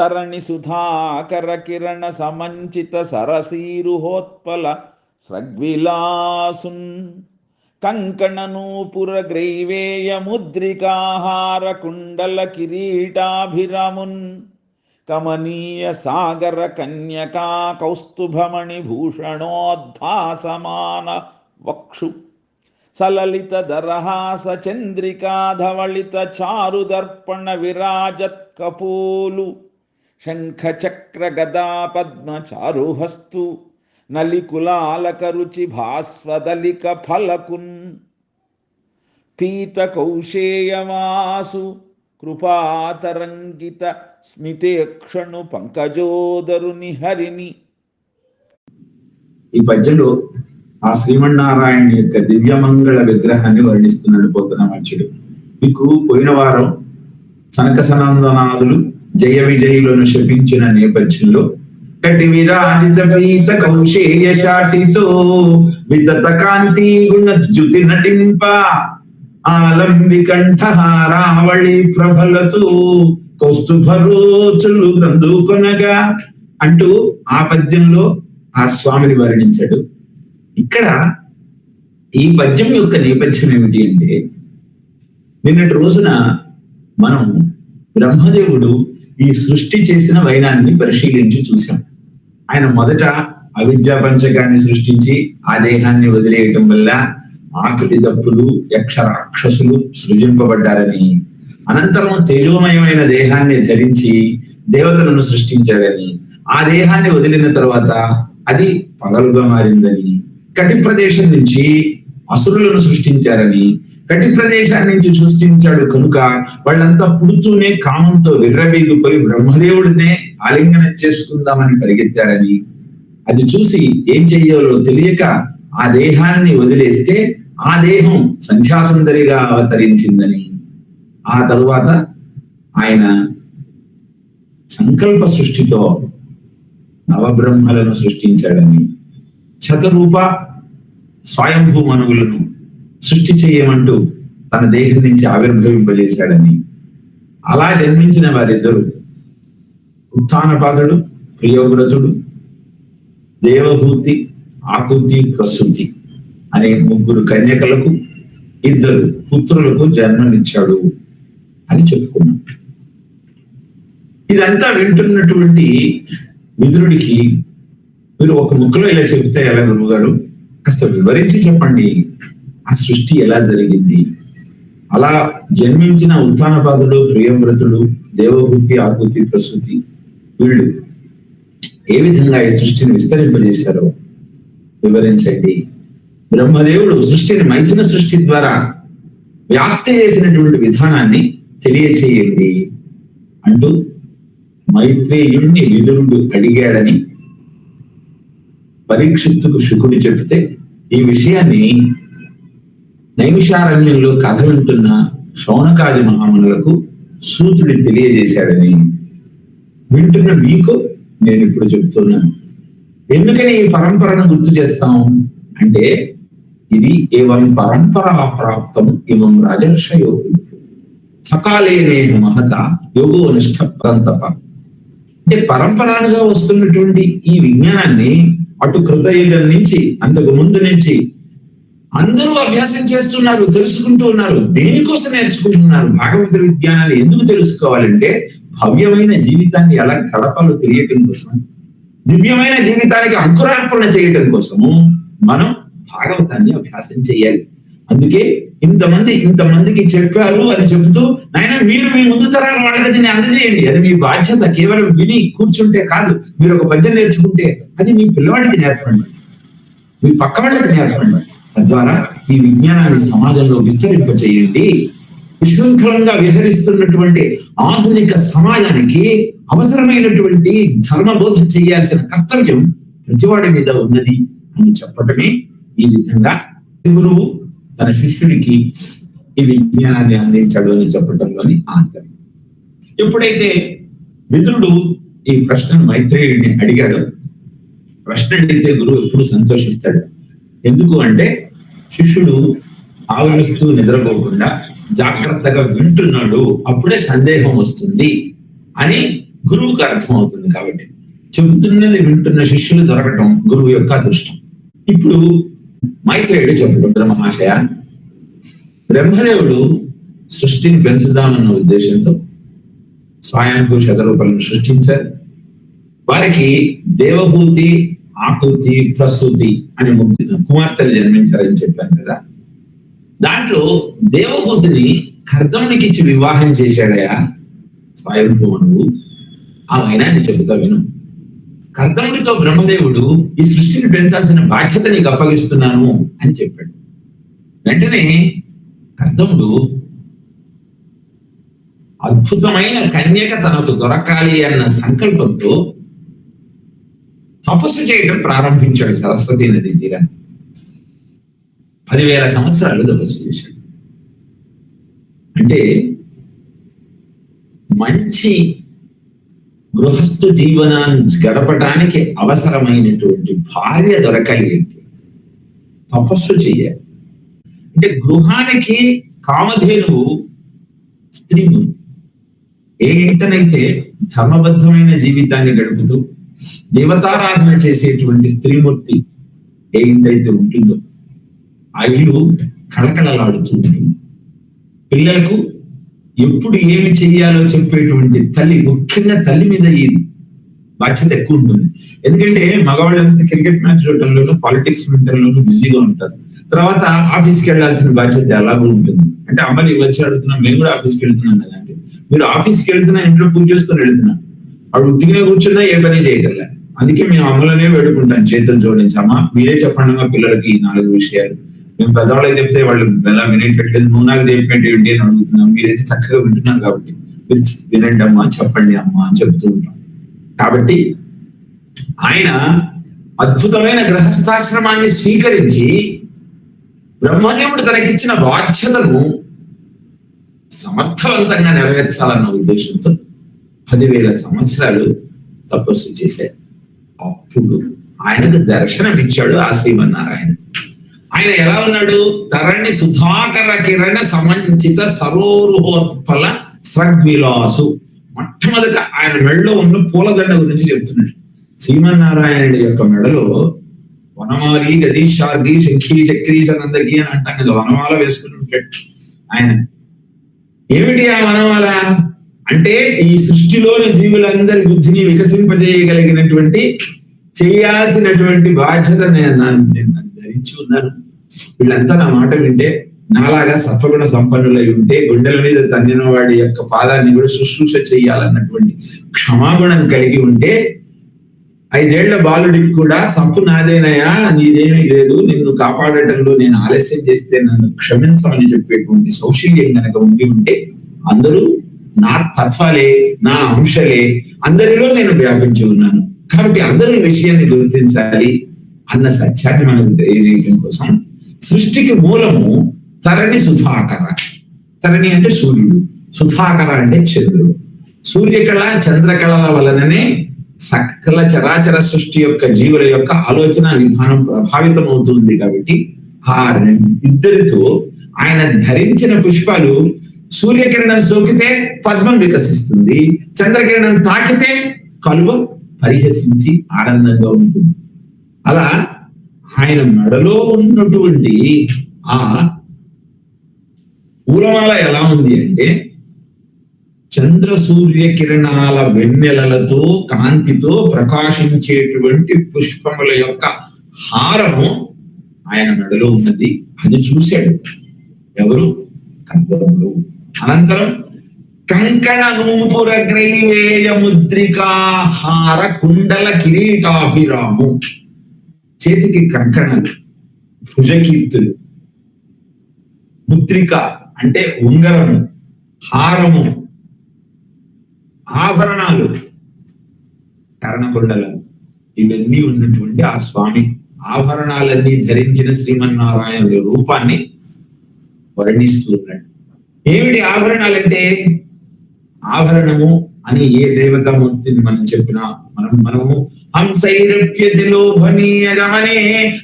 తరణి సుధాకర కిరణ సమంచిత సరసీరుహోత్పల స్రగ్విలాసున్ కంకణ నూపుర గ్రైవేయ ముద్రికాహార కుండల కిరీటాభిరమున్ కమనీయ సాగర కన్యకా కౌస్తుభమణి భూషణోద్భాసమాన వక్షు సలలిత దరహాస చంద్రికాధవళిత చారుదర్పణ విరాజత్ శంఖచక్రగదాపద్మచారుహస్తు నలికులాలకరుచి చారుహస్తు భాస్వదలిక ఫలకున్ పీత కౌశేయమాసు కృపాతరంగిత స్మితేక్షణు పంకజోదరుని హరిని ఈ పద్యంలో ఆ శ్రీమన్నారాయణ యొక్క దివ్యమంగళ విగ్రహాన్ని వర్ణిస్తున్నాడు పోతున్న మంచుడు మీకు పోయిన వారం సనక సనందనాథులు జయ విజయులను శపించిన నేపథ్యంలో కటి విరాజిత కౌశేయ శాటితో వితత కాంతి గుణద్యుతి నటింప ఆలంబి కంఠహారావళి ప్రభలతు కౌస్తుభరోచులు నందుకొనగా అంటూ ఆ పద్యంలో ఆ స్వామిని వర్ణించాడు. ఇక్కడ ఈ పద్యం యొక్క నేపథ్యం ఏమిటి అంటే నిన్నటి రోజున మనం బ్రహ్మదేవుడు ఈ సృష్టి చేసిన వైనాన్ని పరిశీలించి చూసాం ఆయన మొదట అవిద్యా పంచకాన్ని సృష్టించి ఆ దేహాన్ని వదిలేయటం వల్ల ఆకలి దప్పులు యక్ష రాక్షసులు సృజింపబడ్డారని అనంతరం తేజోమయమైన దేహాన్ని ధరించి దేవతలను సృష్టించాడని ఆ దేహాన్ని వదిలిన తర్వాత అది పగలుగా మారిందని కటి ప్రదేశం నుంచి అసురులను సృష్టించారని కటి ప్రదేశాన్ని నుంచి సృష్టించాడు కనుక వాళ్ళంతా పుడుతూనే కామంతో విర్రవీగిపోయి బ్రహ్మదేవుడినే ఆలింగనం చేసుకుందామని పరిగెత్తారని. అది చూసి ఏం చెయ్యాలో తెలియక ఆ దేహాన్ని వదిలేస్తే ఆ దేహం సంధ్యాసుందరిగా అవతరించిందని. ఆ తరువాత ఆయన సంకల్ప సృష్టితో నవబ్రహ్మలను సృష్టించాడని. శతరూప స్వయంభూ మనువులను సృష్టి చేయమంటూ తన దేహం నుంచి ఆవిర్భవింపజేశాడని. అలా జన్మించిన వారిద్దరు ఉత్థానపాదుడు ప్రియోవ్రతుడు దేవభూతి ఆకుతి ప్రసూతి అనే ముగ్గురు కన్యకలకు ఇద్దరు పుత్రులకు జన్మనిచ్చాడు అని చెప్పుకున్నాం. ఇదంతా వింటున్నటువంటి మిథునుడికి మీరు ఒక ముక్కలో ఇలా చెబితే ఎలా గురువుగారు? కాస్త వివరించి చెప్పండి. ఆ సృష్టి ఎలా జరిగింది? అలా జన్మించిన ఉత్థానపాదుడు ప్రియమ్రతుడు దేవహూతి ఆకృతి ప్రసూతి వీళ్ళు ఏ విధంగా ఈ సృష్టిని విస్తరింపజేశారో వివరించండి. బ్రహ్మదేవుడు సృష్టిని మైథున సృష్టి ద్వారా వ్యాప్తి చేసినటువంటి విధానాన్ని తెలియచేయండి. అంటూ మైత్రేయుణ్ణి విదురుడు అడిగాడని పరీక్షిత్తుకు శుకుడు చెప్తే ఈ విషయాన్ని నైమిషారణ్యంలో కథ వింటున్న శౌనకాది మహామునులకు సూతుడి తెలియజేశాడని వింటున్న మీకు నేను ఇప్పుడు చెబుతున్నాను. ఎందుకని ఈ పరంపరను గుర్తు చేస్తాం? అంటే ఇది ఏవం పరంపరా ప్రాప్తం ఇవం రాజర్షయో. సకాలేనేహ మహత యోగో నిష్ఠ పరంతప. అంటే పరంపరాలుగా వస్తున్నటువంటి ఈ విజ్ఞానాన్ని అటు కృతయుగం నుంచి అంతకు ముందు నుంచి అందరూ అభ్యాసం చేస్తున్నారు తెలుసుకుంటూ ఉన్నారు. దేనికోసం నేర్చుకుంటున్నారు? భాగవత విజ్ఞానాన్ని ఎందుకు తెలుసుకోవాలంటే భవ్యమైన జీవితాన్ని ఎలా గడపాలో తెలియటం కోసం దివ్యమైన జీవితానికి అంకురార్పణ చేయటం కోసము మనం భాగవతాన్ని అభ్యాసం చేయాలి. అందుకే ఇంతమంది ఇంతమందికి చెప్పారు అని చెబుతూ నాయన మీరు మీ ముందు తరాల వాళ్ళకి దీన్ని అందజేయండి. అది మీ బాధ్యత. కేవలం విని కూర్చుంటే కాదు. మీరు ఒక పద్యం నేర్చుకుంటే అది మీ పిల్లవాడికి నేర్పండి మీ పక్క వాళ్ళకి నేర్పండి తద్వారా ఈ విజ్ఞానాన్ని సమాజంలో విస్తరింప చేయండి విశృంఖలంగా విహరిస్తున్నటువంటి ఆధునిక సమాజానికి అవసరమైనటువంటి ధర్మబోధ చేయాల్సిన కర్తవ్యం ప్రతివాడి మీద ఉన్నది అని చెప్పటమే ఈ విధంగా. గురువు తన శిష్యునికి ఈ విజ్ఞానాన్ని అందించాడు అని చెప్పటంలోని ఆంతర్యం ఎప్పుడైతే విదురుడు ఈ ప్రశ్నను మైత్రేయుడిని అడిగాడు ప్రశ్న అడిగితే గురువు ఎప్పుడు సంతోషిస్తాడు. ఎందుకు అంటే శిష్యుడు ఆవరిస్తూ నిద్రపోకుండా జాగ్రత్తగా వింటున్నాడు అప్పుడే సందేహం వస్తుంది అని గురువుకు అర్థమవుతుంది కాబట్టి. చెబుతున్నది వింటున్న శిష్యులు దొరకటం గురువు యొక్క అదృష్టం. ఇప్పుడు మైత్రేయుడు చెప్పుకుంటున్న మహాశయ బ్రహ్మదేవుడు సృష్టిని పెంచుదామన్న ఉద్దేశంతో స్వయంభూ శతరూపాలను సృష్టించారు. వారికి దేవభూతి ఆకృతి ప్రసూతి అనే ముగ్గురు కుమార్తెలు జన్మించారని చెప్పాను కదా. దాంట్లో దేవహూతిని కర్దమునికి ఇచ్చి వివాహం చేశాడయా? స్వయంభువనువు ఆ వైనాన్ని చెబుతా విను. కర్దముడితో బ్రహ్మదేవుడు ఈ సృష్టిని పెంచాల్సిన బాధ్యత నీకు అప్పగిస్తున్నాను అని చెప్పాడు. వెంటనే కర్దముడు అద్భుతమైన కన్యక తనకు దొరకాలి అన్న సంకల్పంతో తపస్సు చేయడం ప్రారంభించాడు సరస్వతి నది తీరా పదివేల సంవత్సరాలు తపస్సు చేశాడు. అంటే మంచి గృహస్థు జీవనాన్ని గడపడానికి అవసరమైనటువంటి భార్య దొరకాలి అంటే తపస్సు చేయాలి. అంటే గృహానికి కామధేనువు స్త్రీమూర్తి. ఏ ఇంటనైతే ధర్మబద్ధమైన జీవితాన్ని గడుపుతూ దేవతారాధన చేసేటువంటి స్త్రీమూర్తి ఏ ఇంటైతే ఉంటుందో ఆ ఇల్లు కళకళలాడుతూ ఉంటుంది. పిల్లలకు ఎప్పుడు ఏమి చెయ్యాలో చెప్పేటువంటి తల్లి ముఖ్యంగా తల్లి మీద ఈ బాధ్యత ఎక్కువ ఉంటుంది. ఎందుకంటే మగవాళ్ళంతా క్రికెట్ మ్యాచ్ చూడటంలోనూ పాలిటిక్స్ వింటంలోనూ బిజీగా ఉంటారు. తర్వాత ఆఫీస్కి వెళ్ళాల్సిన బాధ్యత ఎలాగో ఉంటుంది. అంటే అమ్మని వచ్చి అడుగుతున్నాం మేము కూడా ఆఫీస్కి వెళ్తున్నాం కదా అంటే మీరు ఆఫీస్కి వెళ్తున్నా ఇంట్లో పూజ చేసుకొని వెళ్తున్నా. ఆవిడ ఉట్టిగానే కూర్చున్నా ఏ పని చేయగల. అందుకే మేము అమ్మలనే వేడుకుంటాం చేతులు జోడించి మీరే చెప్పండి మా పిల్లలకి ఈ నాలుగు విషయాలు. మేము పెద్దవాళ్ళకి చెప్తే వాళ్ళు ఎలా వినేటట్లేదు? నువ్వు నాకు చెప్పేంటి ఏంటి అని అడుగుతున్నాం. మీరైతే చక్కగా వింటున్నారు కాబట్టి మీరు వినండి అమ్మా చెప్పండి అమ్మా అని చెప్తూ ఉంటాం. కాబట్టి ఆయన అద్భుతమైన గ్రహస్థాశ్రమాన్ని స్వీకరించి బ్రహ్మదేవుడు తనకిచ్చిన బాధ్యతను సమర్థవంతంగా నెరవేర్చాలన్న ఉద్దేశంతో పదివేల సంవత్సరాలు తపస్సు చేశాడు. అప్పుడు ఆయనకు దర్శనం ఇచ్చాడు ఆ శ్రీమన్నారాయణ. ఆయన ఎలా ఉన్నాడు? తరణి సుధాకర కిరణ సమంచిత సరోరుహోత్పల సగ్విలాసు మొట్టమొదట ఆయన మెడలో ఉన్న పూలదండ గురించి చెప్తున్నాడు. శ్రీమన్నారాయణుడి యొక్క మెడలో వనమాలి గది షార్గి శంఖి చక్రీ సనందగి అని అంటాం కదా వనమాల వేసుకుని ఉంటాడు ఆయన. ఏమిటి ఆ వనమాల? అంటే ఈ సృష్టిలోని జీవులందరి బుద్ధిని వికసింపజేయగలిగినటువంటి చేయాల్సినటువంటి బాధ్యత నేను ధరించి ఉన్నాను. వీళ్ళంతా నా మాట వింటే నాలాగా సత్వగుణ సంపన్నులై ఉంటే గుండెల మీద తన్నిన వాడి యొక్క పాదాన్ని కూడా శుశ్రూష చేయాలన్నటువంటి క్షమాగుణం కలిగి ఉంటే ఐదేళ్ళ బాలుడికి కూడా తప్పు నాదేనయా నీదేమీ లేదు నిన్ను కాపాడటంలో నేను ఆలస్యం చేస్తే నన్ను క్షమించమని చెప్పేటువంటి సౌశీల్యం కనుక ఉండి ఉంటే అందరూ నా తత్వాలే నా అంశలే అందరిలో నేను వ్యాపించి ఉన్నాను. కాబట్టి అందరి విషయాన్ని గుర్తించాలి అన్న సత్యాన్ని మనకు తెలియజేయడం కోసం సృష్టికి మూలము తరణి సుధాకర. తరణి అంటే సూర్యుడు సుధాకర అంటే చంద్రుడు. సూర్యకళ చంద్రకళల వలననే సకల చరాచర సృష్టి యొక్క జీవుల యొక్క ఆలోచన విధానం ప్రభావితం అవుతుంది కాబట్టి ఆ ఇద్దరితో ఆయన ధరించిన పుష్పాలు సూర్యకిరణం సోకితే పద్మం వికసిస్తుంది చంద్రకిరణం తాకితే కలువ పరిహసించి ఆనందంగా ఉంటుంది. అలా ఆయన మెడలో ఉన్నటువంటి ఆ పూలమాల ఎలా ఉంది అంటే చంద్ర సూర్య కిరణాల వెన్నెలలతో కాంతితో ప్రకాశించేటువంటి పుష్పముల యొక్క హారము ఆయన మెడలో ఉన్నది. అది చూశాడు. ఎవరు? కందములు అనంతరం కంకణ నూపుర గ్రైవేయ ముద్రికాహార కుండల కిరీటాభిరాము చేతికి కంకణ భుజకీర్తులు ముద్రిక అంటే ఉంగరము హారము ఆభరణాలు కరణకుండలు ఇవన్నీ ఉన్నటువంటి ఆ స్వామి ఆభరణాలన్నీ ధరించిన శ్రీమన్నారాయణుడి రూపాన్ని వర్ణిస్తూ ఉన్నాడు. ఏమిటి ఆభరణాలంటే ఆభరణము అని ఏ దేవతామూర్తిని మనం చెప్పినా మనం మనము హంసైరప్యతి లోభనీయ గమనే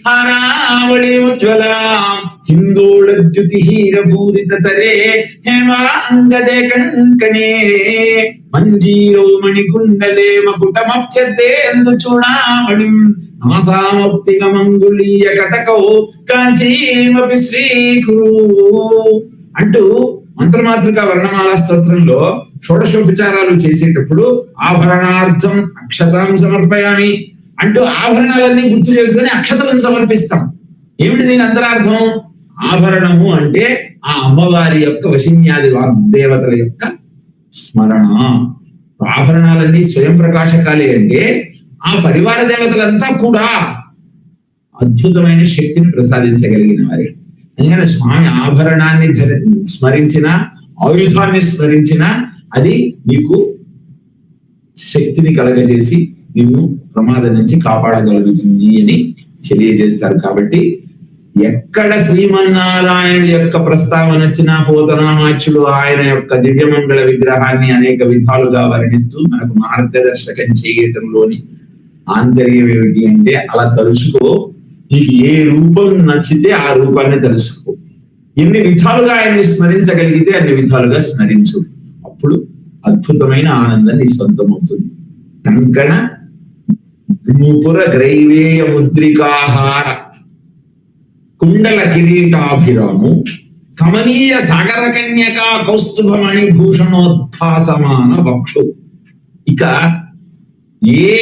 హారావళి ఉజ్వలాం హిందోళద్యుతి హీరభూరిత తరే హేమాంగదే కంకణే మంజీరో మణికుండలే మకుటమప్యద్దేందు చూడామణిం నాసామౌక్తిక మంగుళీయ కటకౌ కాంచీమపి శ్రీకురు అంటూ మంత్రమాతృక వర్ణమాల స్తోత్రంలో షోడశోపచారాలు చేసేటప్పుడు ఆభరణార్థం అక్షతాం సమర్పయామి అంటూ ఆభరణాలన్నీ గుర్తు చేసుకుని అక్షతలను సమర్పిస్తాం. ఏమిటి దీని అంతరార్థం? ఆభరణము అంటే ఆ అమ్మవారి యొక్క వశిన్యాది వాగ్దేవతల యొక్క స్మరణ. ఆభరణాలన్నీ స్వయం ప్రకాశకాలే అంటే ఆ పరివార దేవతలంతా కూడా అద్భుతమైన శక్తిని ప్రసాదించగలిగిన వారే. ఎందుకంటే స్వామి ఆభరణాన్ని స్మరించిన ఆయుధాన్ని స్మరించిన అది నీకు శక్తిని కలగజేసి నిన్ను ప్రమాదం నుంచి కాపాడగలుగుతుంది అని తెలియజేస్తారు. కాబట్టి ఎక్కడ శ్రీమన్నారాయణ యొక్క ప్రస్తావన వచ్చినా పోతనామాచ్యుడు ఆయన యొక్క దివ్యమంగళ విగ్రహాన్ని అనేక విధాలుగా వర్ణిస్తూ మనకు మార్గదర్శకం చేయటంలోని ఆంతర్యం ఏమిటి అంటే అలా తలుచుకో నీకు ఏ రూపం నచ్చితే ఆ రూపాన్ని తెలుసుకో. ఎన్ని విధాలుగా ఆయన్ని స్మరించగలిగితే అన్ని విధాలుగా స్మరించు. అప్పుడు అద్భుతమైన ఆనందం నీ సొంతం అవుతుంది. కంకణ నూపుర గ్రైవేయ ముద్రికాహార. కుండల కిరీటాభిరాము. కమనీయ సాగర కన్యకా కౌస్తుభమణి భూషణోద్భాసమాన వక్షు. ఇక ఏ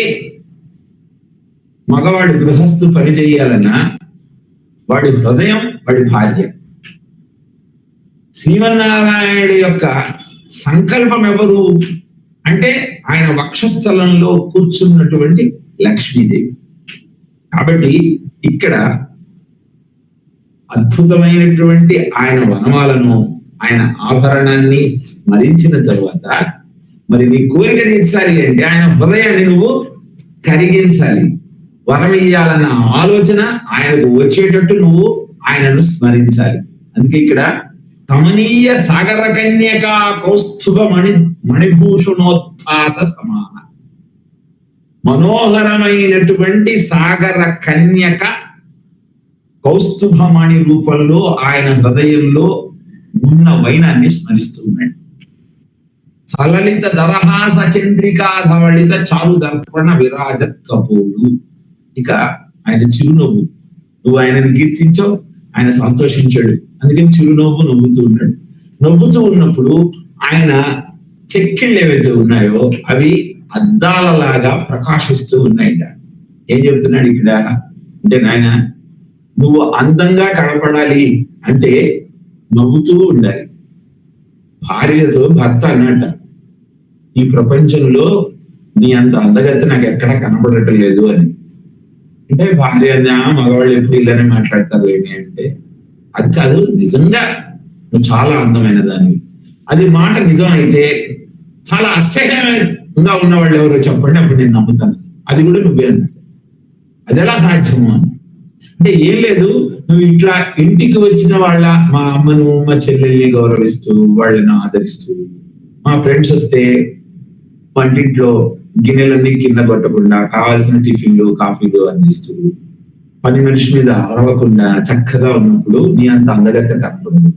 మగవాడి గృహస్థు పని చేయాలన్నా వాడి హృదయం వాడి భార్య. శ్రీమన్నారాయణుడు యొక్క సంకల్పం ఎవరు అంటే ఆయన వక్షస్థలంలో కూర్చున్నటువంటి లక్ష్మీదేవి. కాబట్టి ఇక్కడ అద్భుతమైనటువంటి ఆయన వనమాలను ఆయన ఆభరణాన్ని స్మరించిన తరువాత మరి నీ కోరిక తీర్చాలి అంటే ఆయన హృదయాన్ని నువ్వు కరిగించాలి. వరం ఇయ్యాలన్న ఆలోచన ఆయనకు వచ్చేటట్టు నువ్వు ఆయనను స్మరించాలి. అందుకే ఇక్కడ కమనీయ సాగర కన్యక కౌస్తుభ మణి మణిభూషణోత్థాస సమాన. మనోహరమైనటువంటి సాగర కన్యక కౌస్తుభమణి రూపంలో ఆయన హృదయంలో ఉన్న వైనాన్ని స్మరిస్తున్నాడు సలలిత దరహాస చంద్రికా ధవళిత చారు దర్పణ విరాజత్ ఇక ఆయన చిరునవ్వు. నువ్వు ఆయనను కీర్తించావు ఆయన సంతోషించాడు. అందుకని చిరునవ్వు నవ్వుతూ ఉన్నాడు. నవ్వుతూ ఉన్నప్పుడు ఆయన చెక్కిళ్ళు ఏవైతే ఉన్నాయో అవి అద్దాలలాగా ప్రకాశిస్తూ ఉన్నాయట. ఏం చెప్తున్నాడు ఇక్కడ? అంటే నాయన నువ్వు అందంగా కనపడాలి అంటే నవ్వుతూ ఉండాలి. భార్యతో భర్త అన్నట ఈ ప్రపంచంలో నీ అంత అందగతి నాకు ఎక్కడా కనపడటం లేదు అని. అంటే భార్య మగవాళ్ళు ఎప్పుడు ఇలానే మాట్లాడతారు ఏంటి అంటే అది కాదు నిజంగా నువ్వు చాలా అందమైన దానివి. అది మాట నిజం అయితే చాలా అసహ్యంగా ఉన్న వాళ్ళు ఎవరో చెప్పండి అప్పుడు నేను నమ్ముతాను. అది కూడా నువ్వే అన్నాడు అది ఎలా సాధ్యము అని అంటే ఏం లేదు నువ్వు ఇట్లా ఇంటికి వచ్చిన వాళ్ళ మా అమ్మను మా చెల్లెల్ని గౌరవిస్తూ వాళ్ళని ఆదరిస్తూ మా ఫ్రెండ్స్ వస్తే వంటింట్లో గిన్నెలన్నీ కింద కొట్టకుండా కావాల్సిన టిఫిన్లు కాఫీలు అందిస్తూ పని మనిషి మీద అరవకుండా చక్కగా ఉన్నప్పుడు నీ అంత అందగత కనపడదు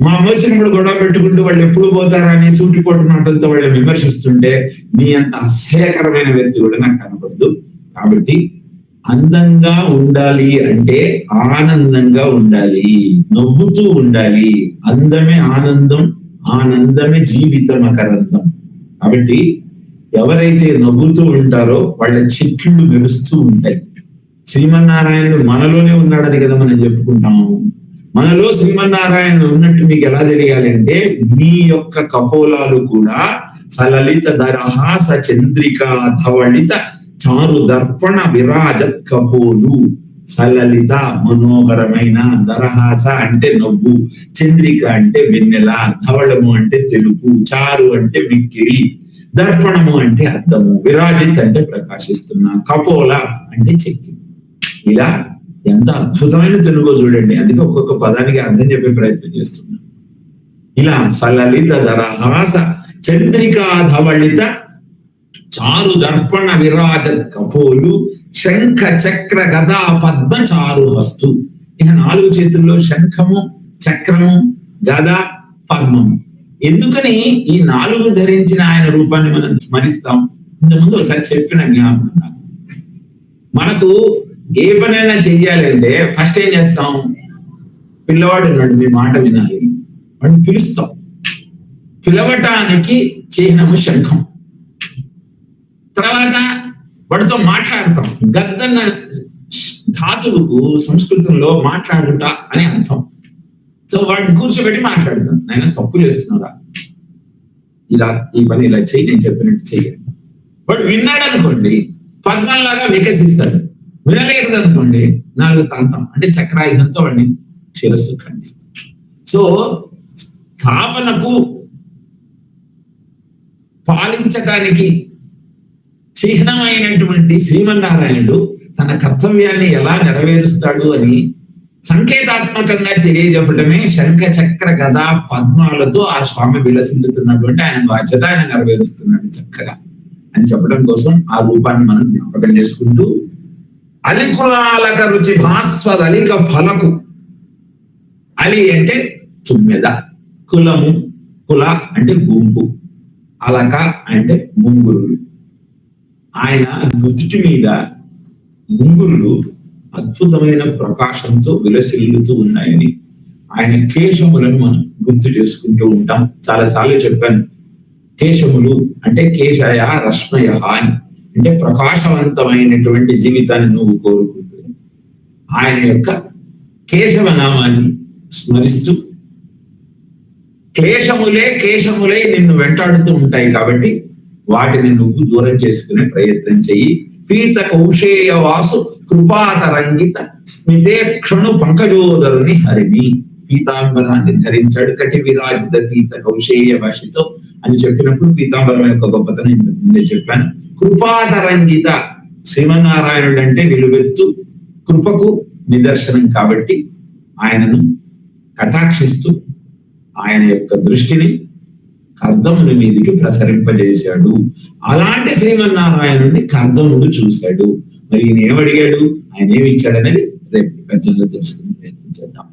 మా అమ్మ వచ్చినప్పుడు గొడవ పెట్టుకుంటూ వాళ్ళు ఎప్పుడు పోతారా అని సూటిపోటు మాటలతో వాళ్ళని విమర్శిస్తుంటే నీ అంత అసహ్యకరమైన వ్యక్తి కూడా నాకు కనపడదు. కాబట్టి అందంగా ఉండాలి అంటే ఆనందంగా ఉండాలి నవ్వుతూ ఉండాలి. అందమే ఆనందం ఆనందమే జీవితం అకరందం కాబట్టి ఎవరైతే నవ్వుతూ ఉంటారో వాళ్ళ చిట్లు మెరుస్తూ ఉంటాయి. శ్రీమన్నారాయణుడు మనలోనే ఉన్నాడని కదా మనం చెప్పుకుంటాము. మనలో శ్రీమన్నారాయణుడు ఉన్నట్టు మీకు ఎలా తెలియాలి అంటే మీ యొక్క కపోలాలు కూడా సలలిత దరహాస చంద్రిక ధవళిత చారు దర్పణ విరాజత్ కపోలు. సలలిత మనోహరమైన దరహాస అంటే నవ్వు చంద్రిక అంటే వెన్నెల ధవళము అంటే తెలుపు చారు అంటే మిక్కిరి దర్పణము అంటే అర్థము. విరాజిత్ అంటే ప్రకాశిస్తున్న. కపోల అంటే చెక్కి. ఇలా ఎంత అద్భుతమైన తెలుగు చూడండి. అందుకే ఒక్కొక్క పదానికి అర్థం చెప్పే ప్రయత్నం చేస్తున్నా. ఇలా సలలిత దరహాస చంద్రికా ధవళిత చారు దర్పణ విరాజ కపోలు శంఖ చక్ర గదా పద్మ చారు హస్తు. ఇక నాలుగు చేతుల్లో శంఖము చక్రము గద పద్మము. ఎందుకని ఈ నాలుగు ధరించిన ఆయన రూపాన్ని మనం స్మరిస్తాం? ఇంతకుముందు ఒకసారి చెప్పిన జ్ఞాపకం నాకు. మనకు ఏ పనైనా చెయ్యాలి అంటే ఫస్ట్ ఏం చేస్తాం? పిల్లవాడు ఉన్నాడు మీ మాట వినాలి. వాడిని పిలుస్తాం. పిలవటానికి చిహ్నము శంఖం. తర్వాత వాడితో మాట్లాడతాం. గద్దన్న ధాతువుకు సంస్కృతంలో మాట్లాడుట అని అర్థం. సో వాడిని కూర్చోబెట్టి మాట్లాడుతాను. ఆయన తప్పు చేస్తున్నారా? ఇలా ఈ పని ఇలా చెయ్యి నేను చెప్పినట్టు చెయ్యండి వాడు విన్నాడు అనుకోండి పద్మంలాగా వికసిస్తాడు. వినలేదు అనుకోండి నాలుగు తంతం అంటే చక్రాయుధంతో వాడిని శిరస్సు ఖండిస్తాడు. సో స్థాపనకు పాలించటానికి చిహ్నమైనటువంటి శ్రీమన్నారాయణుడు తన కర్తవ్యాన్ని ఎలా నెరవేరుస్తాడు అని సంకేతాత్మకంగా తెలియజెప్పటమే శంఖ చక్ర గదా పద్మాలతో ఆ స్వామి విలసిల్లుతున్నటువంటి ఆయన బాధ్యత ఆయన నెరవేరుస్తున్నాడు చక్కగా అని చెప్పడం కోసం ఆ రూపాన్ని మనం జ్ఞాపకం చేసుకుంటూ అలికులాలక రుచి భాస్వదలిక ఫలకు. అలి అంటే తుమ్మెద కులము కుల అంటే గుంపు అలక అంటే ముంగురులు ఆయన నుదుటి మీద ముంగురులు అద్భుతమైన ప్రకాశంతో విలసిల్లుతూ ఉన్నాయని. ఆయన కేశములను మనం గుర్తు చేసుకుంటూ ఉంటాం. చాలాసార్లు చెప్పాను. కేశములు అంటే కేశయ రశ్మయ అని. అంటే ప్రకాశవంతమైనటువంటి జీవితాన్ని నువ్వు కోరుకుంటూ ఆయన యొక్క కేశవ నామాన్ని స్మరిస్తూ క్లేశములే కేశములే నిన్ను వెంటాడుతూ ఉంటాయి కాబట్టి వాటిని నువ్వు దూరం చేసుకునే ప్రయత్నం చెయ్యి. పీత కౌశేయ వాసు కృపాతరంగిత స్మితే క్షణు పంకజోదరుని హరిణి. పీతాంబరాన్ని ధరించాడు కటి విరాజిత పీత కౌశేయ భాషతో అని చెప్పినప్పుడు పీతాంబరం యొక్క గొప్పతనం ఇంతకు ముందే చెప్పాను. కృపాతరంగిత శ్రీమన్నారాయణుడు అంటే నిలువెత్తు కృపకు నిదర్శనం కాబట్టి ఆయనను కటాక్షిస్తూ ఆయన యొక్క దృష్టిని కర్దముని మీదికి ప్రసరింపజేశాడు. అలాంటి శ్రీమన్నారాయణుడిని కర్దముడు చూశాడు. మరి ఈయన ఏమడిగాడు? ఆయన ఏమి ఇచ్చాడనేది రేపు పెద్దల్లో తెలుసుకునే ప్రయత్నం చేద్దాం.